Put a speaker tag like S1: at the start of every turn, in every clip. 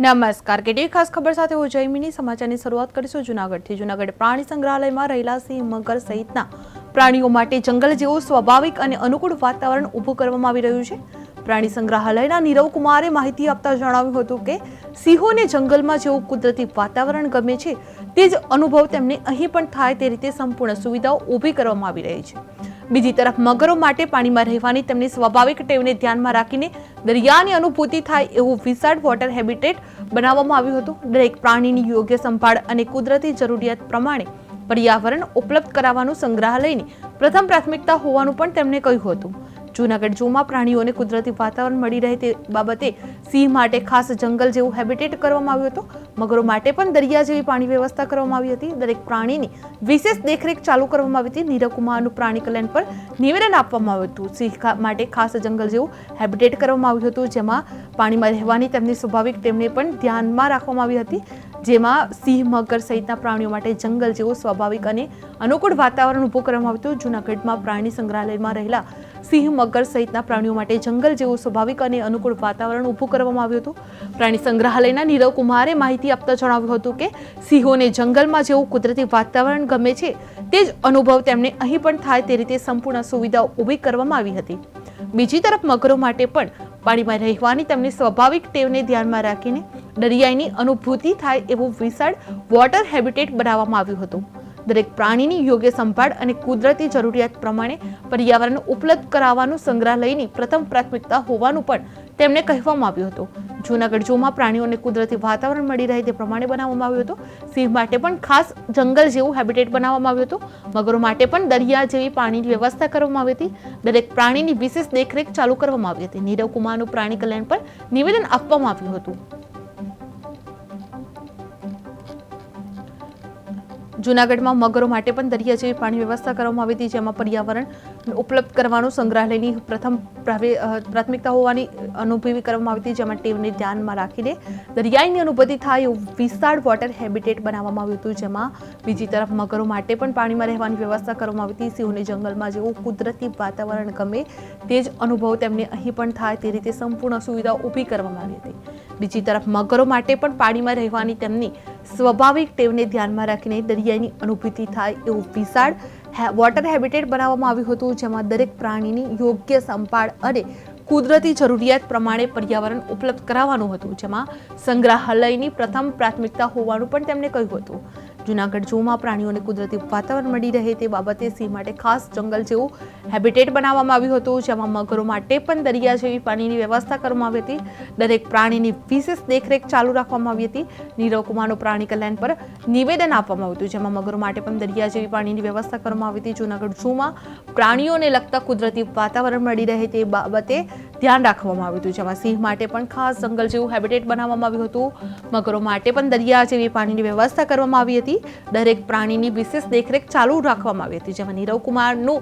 S1: નમસ્કાર. કેટલીક ખાસ ખબર સાથે હું જયમિની. સમાચારની શરૂઆત કરીશું જુનાગઢથી. જુનાગઢ પ્રાણી સંગ્રહાલયમાં રહેલા સિંહ મગર સહિતના પ્રાણીઓ માટે જંગલ જેવું સ્વાભાવિક અને અનુકૂળ વાતાવરણ ઊભું કરવામાં આવી રહ્યું છે. પ્રાણી સંગ્રહાલયના નીરવ કુમારે માહિતી આપતા જણાવ્યું હતું કે, સિંહોને જંગલમાં જેવું કુદરતી વાતાવરણ ગમે છે, તે જ અનુભવ તેમને અહીં પણ થાય તે રીતે સંપૂર્ણ સુવિધાઓ ઊભી કરવામાં આવી રહી છે. બીજી તરફ મગરો માટે પાણીમાં રહેવાની તેમની સ્વાભાવિક ટેવને ધ્યાનમાં રાખીને દરિયાની અનુભૂતિ થાય એવું વિશાળ વોટર હેબિટેટ બનાવવામાં આવ્યું હતું. દરેક પ્રાણીની યોગ્ય સંભાળ અને કુદરતી જરૂરિયાત પ્રમાણે પર્યાવરણ ઉપલબ્ધ કરાવવાનું સંગ્રહાલયની પ્રથમ પ્રાથમિકતા હોવાનું પણ તેમણે કહ્યું હતું. જૂનાગઢ ઝૂમાં પ્રાણીઓને કુદરતી વાતાવરણ મળી રહે તે બાબતે સિંહ માટે ખાસ જંગલ જેવું હેબિટેટ કરવામાં આવ્યું હતું. મગરો માટે પણ દરિયા જેવી પાણી વ્યવસ્થા કરવામાં આવી હતી. દરેક પ્રાણીની વિશેષ દેખરેખ ચાલુ કરવામાં આવી હતી. નીરવકુમારનું પ્રાણી કલ્યાણ પર નિવેદન આપવામાં આવ્યું હતું. સિંહ માટે ખાસ જંગલ જેવું હેબિટેટ કરવામાં આવ્યું હતું, જેમાં પાણીમાં રહેવાની તેમની સ્વાભાવિક તેમને પણ ધ્યાનમાં રાખવામાં આવી હતી. જેમાં સિંહ, મગર સહિતના પ્રાણીઓ માટે જંગલ જેવું સ્વાભાવિક અને અનુકૂળ વાતાવરણ ઊભું કરવામાં આવ્યું હતું. જૂનાગઢમાં પ્રાણી સંગ્રહાલયમાં રહેલા સિંહ, મગર સહિતના પ્રાણીઓ માટે જંગલ જેવું સ્વાભાવિક અને અનુકૂળ વાતાવરણ ઊભું કરવામાં આવ્યું હતું. પ્રાણી સંગ્રહાલયના નીરવ કુમારે માહિતી આપતા જણાવ્યું હતું કે, સિંહોને જંગલમાં જેવું કુદરતી વાતાવરણ ગમે છે, તે જ અનુભવ તેમને અહીં પણ થાય તે રીતે સંપૂર્ણ સુવિધાઓ ઊભી કરવામાં આવી હતી. બીજી તરફ મગરો માટે પણ પાણીમાં રહેવાની તેમની સ્વાભાવિક ટેવને ધ્યાનમાં રાખીને દરિયાઈની અનુભૂતિ થાય એવું વિશાળ વોટર હેબિટેટ બનાવવામાં આવ્યું હતું. દરેક પ્રાણીની યોગ્ય સંભાળ અને કુદરતી જરૂરિયાત પ્રમાણે પર્યાવરણ ઉપલબ્ધ કરાવવાનું સંગ્રહાલયની પ્રથમ પ્રાથમિકતા હોવાનું પણ તેમણે કહેવામાં આવ્યું હતું. જૂનાગઢ ઝૂમાં પ્રાણીઓને કુદરતી વાતાવરણ મળી રહે તે પ્રમાણે બનાવવામાં આવ્યું હતું. સિંહ માટે પણ ખાસ જંગલ જેવું હેબિટેટ બનાવવામાં આવ્યું હતું. મગરો માટે પણ દરિયા જેવી પાણીની વ્યવસ્થા કરવામાં આવી હતી. દરેક પ્રાણીની વિશેષ દેખરેખ ચાલુ કરવામાં આવી હતી. નીરવ કુમારનું પ્રાણી કલ્યાણ પર નિવેદન આપવામાં આવ્યું હતું. જૂનાગઢમાં મગરો માટે પણ દરિયા જેવી પાણી વ્યવસ્થા કરવામાં આવી હતી, જેમાં પર્યાવરણ ઉપલબ્ધ કરવાનું સંગ્રહાલયની પ્રથમ પ્રાથમિકતા હોવાની અનુભવી કરવામાં આવી હતી, જેમાં ટેવને ધ્યાનમાં રાખીને દરિયાઈની અનુભૂતિ થાય એવું વિશાળ વોટર હેબિટેટ બનાવવામાં આવ્યું હતું, જેમાં બીજી તરફ મગરો માટે પણ પાણીમાં રહેવાની વ્યવસ્થા કરવામાં આવી હતી. સિંહોને જંગલમાં જેવું કુદરતી વાતાવરણ ગમે તે જ અનુભવ તેમને અહીં પણ થાય તે રીતે સંપૂર્ણ સુવિધાઓ ઊભી કરવામાં આવી હતી. બીજી તરફ મગરો માટે પણ પાણીમાં રહેવાની તેમની સ્વાભાવિક ટેવને ધ્યાનમાં રાખીને દરિયાની અનુભૂતિ થાય એવું વિશાળ વોટર હેબિટેટ બનાવવામાં આવ્યું હતું, જેમાં દરેક પ્રાણીની યોગ્ય સંભાળ અને કુદરતી જરૂરિયાત પ્રમાણે પર્યાવરણ ઉપલબ્ધ કરાવવાનું હતું, જેમાં સંગ્રહાલયની પ્રથમ પ્રાથમિકતા હોવાનું પણ તેમણે કહ્યું હતું. જૂનાગઢ ઝૂમાં પ્રાણીઓને કુદરતી વાતાવરણ મળી રહે તે બાબતે સિંહ માટે ખાસ જંગલ જેવું હેબિટેટ બનાવવામાં આવ્યું હતું, જેમાં મગરો માટે પણ દરિયા જેવી પાણીની વ્યવસ્થા કરવામાં આવી હતી. દરેક પ્રાણીની વિશેષ દેખરેખ ચાલુ રાખવામાં આવી હતી. નીરવ કુમારનું પ્રાણી કલ્યાણ પર નિવેદન આપવામાં આવ્યું હતું, જેમાં મગરો માટે પણ દરિયા જેવી પાણીની વ્યવસ્થા કરવામાં આવી હતી. જૂનાગઢ ઝૂમાં પ્રાણીઓને લગતા કુદરતી વાતાવરણ મળી રહે તે બાબતે ધ્યાન રાખવામાં આવ્યું હતું, જેમાં સિંહ માટે પણ ખાસ જંગલ જેવું હેબિટેટ બનાવવામાં આવ્યું હતું. મગરો માટે પણ દરિયા જેવી પાણીની વ્યવસ્થા કરવામાં આવી હતી. દરેક પ્રાણીની વિશેષ દેખરેખ ચાલુ રાખવામાં આવી હતી, જેમાં નીરવ કુમારનું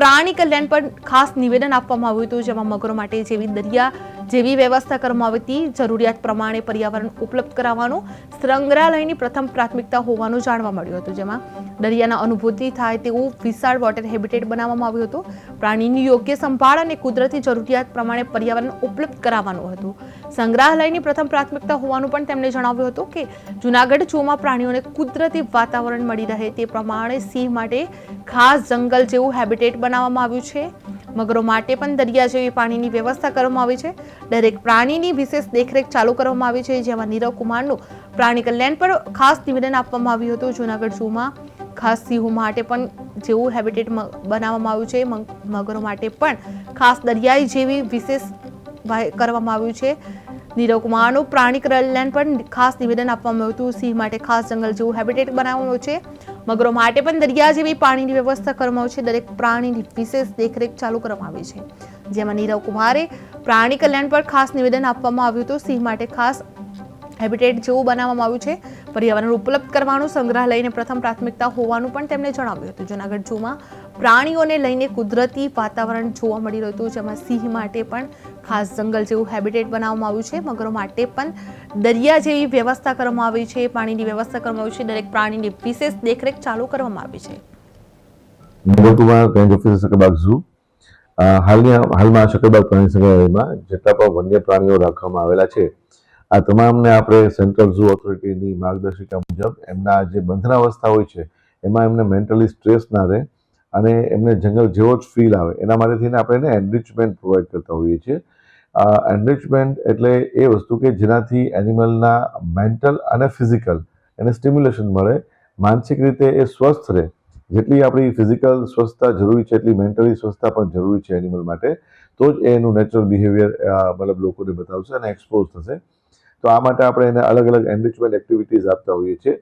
S1: પ્રાણી કલ્યાણ પર ખાસ નિવેદન આપવામાં આવ્યું હતું, જેમાં મગરો માટે જેવી દરિયા જેવી વ્યવસ્થા કરવામાં આવી હતી. જરૂરિયાત પ્રમાણે પર્યાવરણ ઉપલબ્ધ કરાવવાનું, સંગ્રહાલયની પ્રથમ પ્રાથમિકતા હોવાનું જાણવા મળ્યું હતું, જેમાં દરિયાના અનુભૂતિ થાય તેવું વિશાળ વોટર હેબિટેટ બનાવવામાં આવ્યું હતું. પ્રાણીની યોગ્ય સંભાળ અને કુદરતી જરૂરિયાત પ્રમાણે પર્યાવરણ ઉપલબ્ધ કરાવવાનું હતું. સંગ્રહાલયની પ્રથમ પ્રાથમિકતા હોવાનું પણ તેમણે જણાવ્યું હતું કે, જૂનાગઢ ઝૂમાં પ્રાણીઓને કુદરતી વાતાવરણ મળી રહે તે પ્રમાણે સિંહ માટે ખાસ જંગલ જેવું હેબિટેટ બનાવવામાં આવ્યું છે. મગરો માટે પણ દરિયા જેવી પાણીની વ્યવસ્થા કરવામાં આવી છે. દરેક પ્રાણીની વિશેષ દેખરેખ ચાલુ કરવામાં આવી છે. જેમાં નીરવ કુમારનું પ્રાણી કલ્યાણ પર ખાસ નિવેદન આપવામાં આવ્યું હતું. જૂનાગઢ ઝૂમાં ખાસ સિંહો માટે પણ જેવું હેબિટેટ બનાવવામાં આવ્યું છે. મગ- મગરો માટે પણ ખાસ દરિયાઈ જેવી વિશેષ કરવામાં આવ્યું છે. નીરવ કુમારનું પ્રાણી કલ્યાણ પણ ખાસ નિવેદન આપવામાં આવ્યું હતું. સિંહ માટે ખાસ જંગલ જેવું હેબિટેટ બનાવવામાં આવ્યું છે. મગરો માટે પણ દરિયા જેવી પાણીની વ્યવસ્થા કરવામાં આવી છે. દરેક પ્રાણીની વિશેષ દેખરેખ ચાલુ કરવામાં આવી છે. જેમાં નીરવ કુમારે પ્રાણી કલ્યાણ પર ખાસ નિવેદન આપવામાં આવ્યું હતું. સિંહ માટે ખાસ હેબિટેટ જેવું બનાવવામાં આવ્યું છે. પર્યાવરણ ઉપલબ્ધ કરવાનું, સંગ્રહાલયને પ્રથમ પ્રાથમિકતા હોવાનું પણ તેમણે જણાવ્યું હતું. જૂનાગઢ ઝૂમાં પ્રાણીઓને લઈને કુદરતી વાતાવરણ જોવા મળી રહ્યું હતું, જેમાં સિંહ માટે પણ ખાસ જંગલ જેવું હેબિટેટ બનાવવામાં આવ્યું છે. મગરો માટે પણ દરિયા જેવી વ્યવસ્થા કરવામાં આવી છે, પાણીની વ્યવસ્થા કરવામાં આવી છે. દરેક પ્રાણીની વિશેષ દેખરેખ ચાલુ કરવામાં આવી છે.
S2: Nandkumar range officer Sakkarbaug zoo. હાલની હાલમાં શકરબાગ પ્રાણી સંગ્રહાલયમાં જેટલા પણ વન્ય પ્રાણીઓ રાખવામાં આવેલા છે, આ તમામને આપણે સેન્ટ્રલ ઝૂ ઓથોરિટીની માર્ગદર્શિકા મુજબ એમના જે બંધનાવસ્થા હોય છે, એમાં એમને મેન્ટલી સ્ટ્રેસ ના રહે અને એમને જંગલ જેવો જ ફીલ આવે. એના માટે આપણે એને એનરિચમેન્ટ પ્રોવાઈડ કરતા હોઈએ છીએ. એનરિચમેન્ટ એટલે એ વસ્તુ કે જેનાથી એનિમલના મેન્ટલ અને ફિઝિકલ એને સ્ટિમ્યુલેશન મળે. માનસિક રીતે એ સ્વસ્થ રહે. જેટલી આપણી ફિઝિકલ સ્વસ્થતા જરૂરી છે, એટલી મેન્ટલી સ્વસ્થતા પણ જરૂરી છે એનિમલ માટે, તો જ એનું નેચરલ બિહેવિયર મતલબ લોકોને બતાવશે અને એક્સપોઝ થશે. તો આ માટે આપણે એને અલગ અલગ એનરિચમેન્ટ એક્ટિવિટીઝ આપતા હોઈએ છીએ.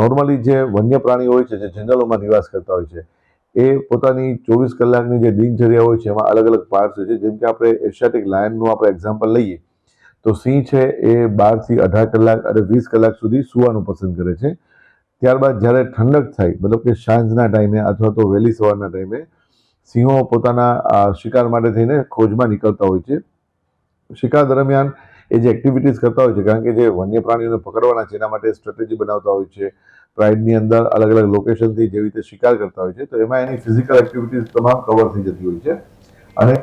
S2: નોર્મલી જે વન્ય પ્રાણીઓ હોય છે, જે જંગલોમાં નિવાસ કરતા હોય છે એ પોતાની ચોવીસ કલાકની જે દિનચર્યા હોય છે, એમાં અલગ અલગ પાર્ટ્સ હોય છે. જેમ કે આપણે એશિયાટિક લાયનનું આપણે એક્ઝામ્પલ લઈએ, તો સિંહ છે એ બારથી અઢાર કલાક અને વીસ કલાક સુધી સૂવાનું પસંદ કરે છે. ત્યારબાદ જ્યારે ઠંડક થાય, મતલબ કે સાંજના ટાઈમે અથવા તો વહેલી સવારના ટાઈમે, સિંહો પોતાના શિકાર માટે થઈને ખોજમાં નીકળતા હોય છે. શિકાર દરમિયાન એ જે એક્ટિવિટીઝ કરતા હોય છે, કારણ કે જે વન્ય પ્રાણીઓને પકડવાના છે, એના માટે સ્ટ્રેટેજી બનાવતા હોય છે. પ્રાઇડની અંદર અલગ અલગ લોકેશનથી જેવી રીતે શિકાર કરતા હોય છે, તો એમાં એની ફિઝિકલ એક્ટિવિટીઝ તમામ કવર થઈ જતી હોય છે. અને